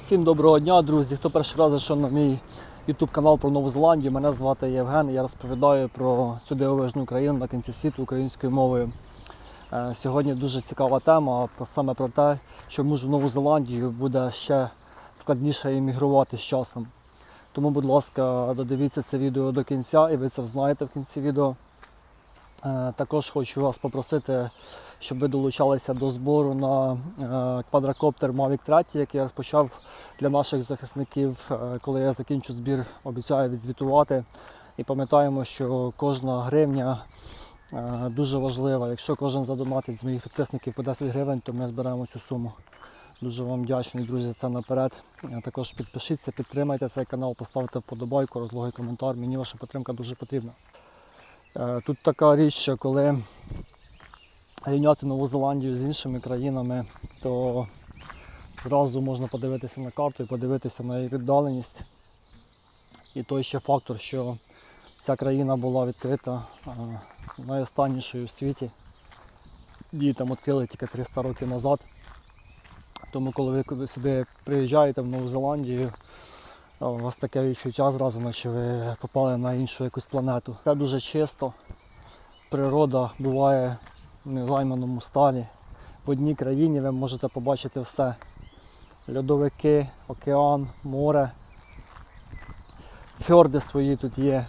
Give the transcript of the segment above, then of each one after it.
Всім доброго дня, друзі. Хто перший раз зайшов на мій YouTube канал про Нову Зеландію, мене звати Євген. Я розповідаю про цю дивовижну країну на кінці світу українською мовою. Е, Сьогодні дуже цікава тема, саме про те, що муж в Нову Зеландію буде ще складніше іммігрувати з часом. Тому, будь ласка, додивіться це відео до кінця, і ви це знаєте в кінці відео. Е, Також хочу вас попросити, щоб ви долучалися до збору на е, квадрокоптер Mavic 3, який я розпочав для наших захисників. Е, Коли я закінчу збір, обіцяю відзвітувати. І пам'ятаємо, що кожна гривня дуже важлива. Якщо кожен задонатить з моїх підписників по 10 гривень, то ми зберемо цю суму. Дуже вам вдячний, друзі, за це наперед. Також підпишіться, підтримайте цей канал, поставте вподобайку, розлогий коментар. Мені ваша підтримка дуже потрібна. Е, Тут така річ, що коли рівняти Нову Зеландію з іншими країнами, то зразу можна подивитися на карту і подивитися на її віддаленість. І той ще фактор, що ця країна була відкрита е, найостаннішою в світі. Її там відкрили тільки 300 років назад. Тому коли ви сюди приїжджаєте в Нову Зеландію, У вас таке відчуття зразу, наче ви попали на іншу якусь планету. Це дуже чисто. Природа буває в незайманому стані. В одній країні ви можете побачити все. Льодовики, океан, море. Фьорди свої тут є,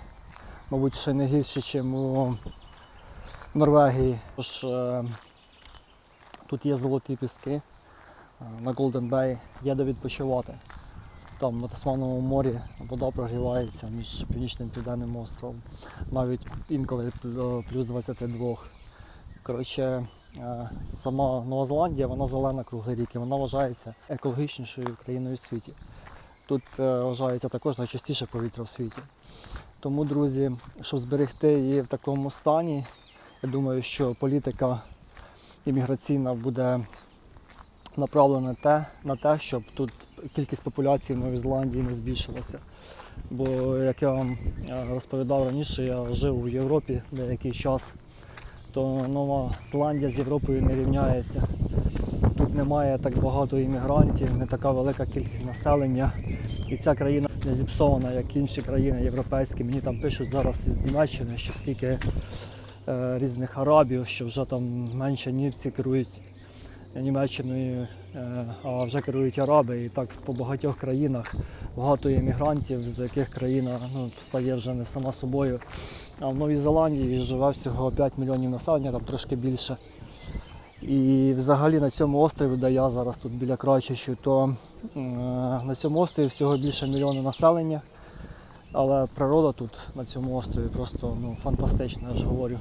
мабуть, ще не гірші, ніж у Норвегії. Тож, е, тут є золоті піски е, на Golden Bay, є де відпочивати. Там на Тасмановому морі вода прогрівається між північним і південним островом. Навіть інколи плюс 22. Коротше, е, сама Нова Зеландія, вона зелена круглий рік і вона вважається екологічнішою країною в світі. Тут е, вважається також найчистіше повітря в світі. Тому, друзі, щоб зберегти її в такому стані, я думаю, що політика імміграційна буде направлена те, на те, щоб тут кількість популяції в Новій Зеландії не збільшилася. Бо, як я вам е, розповідав раніше, я жив у Європі деякий час, то Нова Зеландія з Європою не рівняється. Тут немає так багато іммігрантів, не така велика кількість населення. І ця країна не зіпсована, як інші країни європейські. Мені там пишуть зараз із Німеччини, що скільки е, різних арабів, що вже там менше німці керують Німеччиною, е, а вже керують араби. І так по багатьох країнах багато іммігрантів, з яких країна ну, стає вже не сама собою. А в Новій Зеландії живе всього 5 мільйонів населення, там трошки більше. І взагалі на цьому острові, де я зараз тут біля Крайчищу, то е, на цьому острові всього більше мільйона населення. Але природа тут на цьому острові просто ну, фантастична, я ж говорю.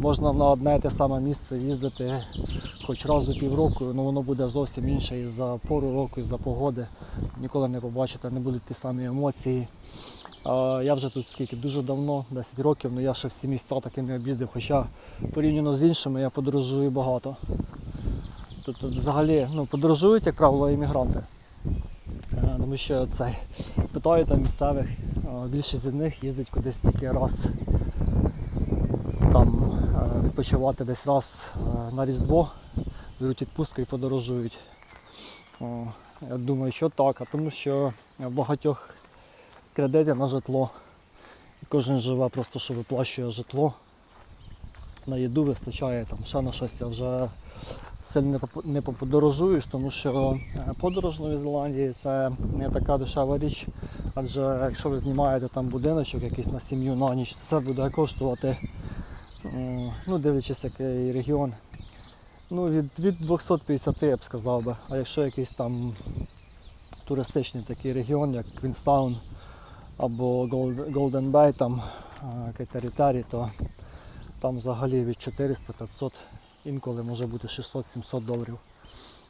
Можна на одне те саме місце їздити хоч раз у півроку, але воно буде зовсім інше із-за пору року, із-за погоди. Ніколи не побачите, не будуть ті самі емоції. Я вже тут скільки дуже давно, 10 років, але я ще всі міста таки не об'їздив, хоча порівняно з іншими я подорожую багато. Тут, тут взагалі ну, подорожують, як правило, іммігранти. Е, Тому що це питаю там місцевих, більшість з них їздить кудись тільки раз там е, відпочивати десь раз е, на Різдво, беруть відпустку і подорожують. Я думаю, що так, а тому що в багатьох кредити на житло. І кожен живе просто, що виплачує житло. На їду вистачає там ще на щось, а вже сильно не поподорожуєш, тому що е, подорож в Новій Зеландії це не така дешева річ. Адже якщо ви знімаєте там будиночок якийсь на сім'ю на ніч, це буде коштувати, ну дивлячись який регіон, ну від, від 250 я б сказав би. А якщо якийсь там туристичний такий регіон, як Квінстаун або Голден Бей, там Кетерітарі, то там взагалі від 400-500, інколи може бути 600-700 доларів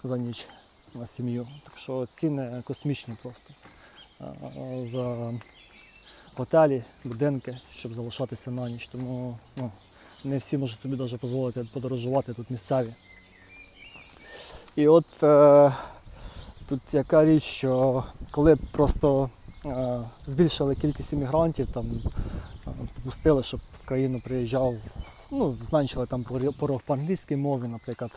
за ніч на сім'ю. Так що ціни космічні просто. За готелі, будинки, щоб залишатися на ніч. Тому ну, не всі можуть тобі дозволити подорожувати тут місцеві. І от е, тут яка річ, що коли просто е, збільшили кількість іммігрантів, там е, допустили, щоб в країну приїжджав, ну, зменшили там порог по англійській мові, наприклад.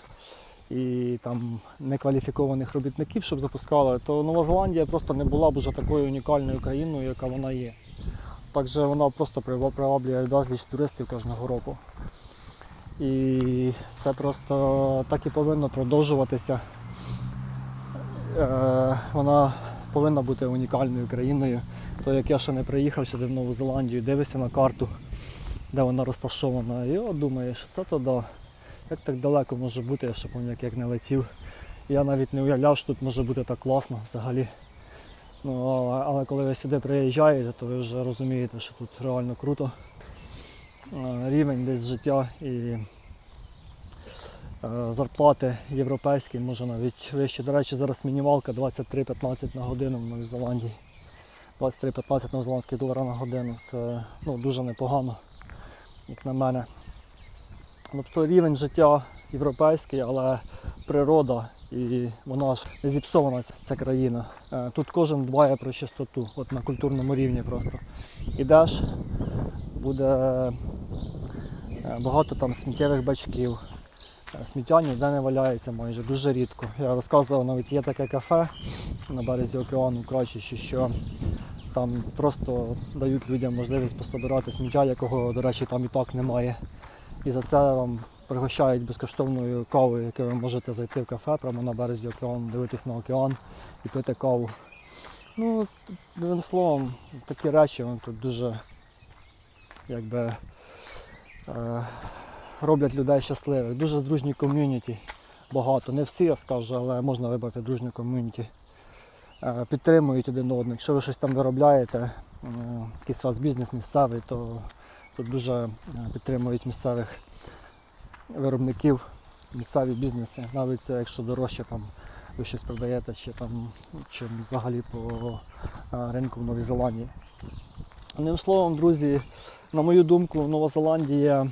і там некваліфікованих робітників, щоб запускали, то Нова Зеландія просто не була б уже такою унікальною країною, яка вона є. Також вона просто приваблює безліч туристів кожного року. І це просто так і повинно продовжуватися. Е, Вона повинна бути унікальною країною. То як я ще не приїхав сюди в Нову Зеландію, дивишся на карту, де вона розташована, і от думаєш, це то да. Як так далеко може бути, я ще пам'ятаю, як не летів. Я навіть не уявляв, що тут може бути так класно взагалі. Ну, але коли ви сюди приїжджаєте, то ви вже розумієте, що тут реально круто. Е, Рівень десь життя і е, зарплати європейські, може навіть вище. До речі, зараз мінімалка 23-15 на годину в Новій Зеландії. 23-15 новозеландських доларів на годину. Це ну, дуже непогано, як на мене. Тобто рівень життя європейський, але природа і вона ж не зіпсована ця- країна. Е, Тут кожен дбає про чистоту, от на культурному рівні просто. Ідеш, буде багато там сміттєвих бачків. Е, Сміття ніде не валяється майже, дуже рідко. Я розказував, навіть є таке кафе на березі океану в Крачищі, що там просто дають людям можливість пособирати сміття, якого, до речі, там і так немає. І за це вам пригощають безкоштовною кавою, яке ви можете зайти в кафе прямо на березі океану, дивитись на океан і пити каву. Ну, одним словом, такі речі вони тут дуже якби, е, роблять людей щасливих. Дуже дружні ком'юніті. Багато. Не всі, я скажу, але можна вибрати дружню ком'юніті. Е, Підтримують один одного. Якщо ви щось там виробляєте, е, якийсь у вас бізнес місцевий, то тут дуже е, підтримують місцевих виробників, місцеві бізнеси. Навіть якщо дорожче там ви щось продаєте, чи там чи взагалі по е, ринку в Новій Зеландії. Одним словом, друзі, на мою думку, Нова Зеландія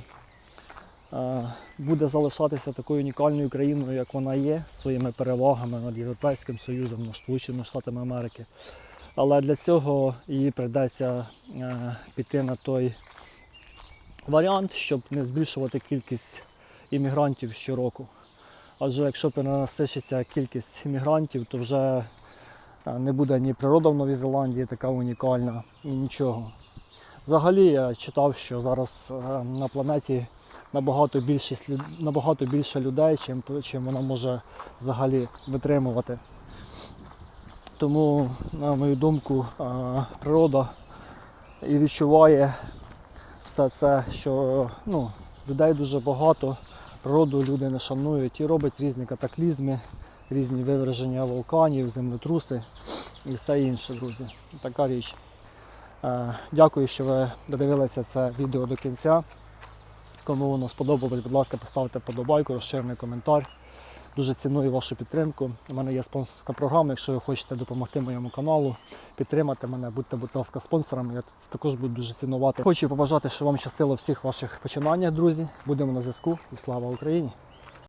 е, буде залишатися такою унікальною країною, як вона є, своїми перевагами над Європейським Союзом, над Сполученими Штатами Америки. Але для цього їй прийдеться е, піти на той варіант, щоб не збільшувати кількість іммігрантів щороку. Адже якщо перенасичиться кількість іммігрантів, то вже не буде ні природа в Новій Зеландії така унікальна, і нічого. Взагалі я читав, що зараз е, на планеті набагато, більшість, набагато більше людей, чим, чим вона може взагалі витримувати. Тому, на мою думку, е, природа і відчуває все це, що ну, людей дуже багато, природу люди не шанують і роблять різні катаклізми, різні виверження вулканів, землетруси і все інше, друзі. Така річ. Е, Дякую, що ви додивилися це відео до кінця. Кому воно сподобалось, будь ласка, поставте подобайку, розширений коментар. Дуже ціную вашу підтримку. У мене є спонсорська програма. Якщо ви хочете допомогти моєму каналу, підтримати мене, будьте, будь ласка, спонсорами. Я це також буду дуже цінувати. Хочу побажати, щоб вам щастило всіх ваших починаннях, друзі. Будемо на зв'язку і слава Україні!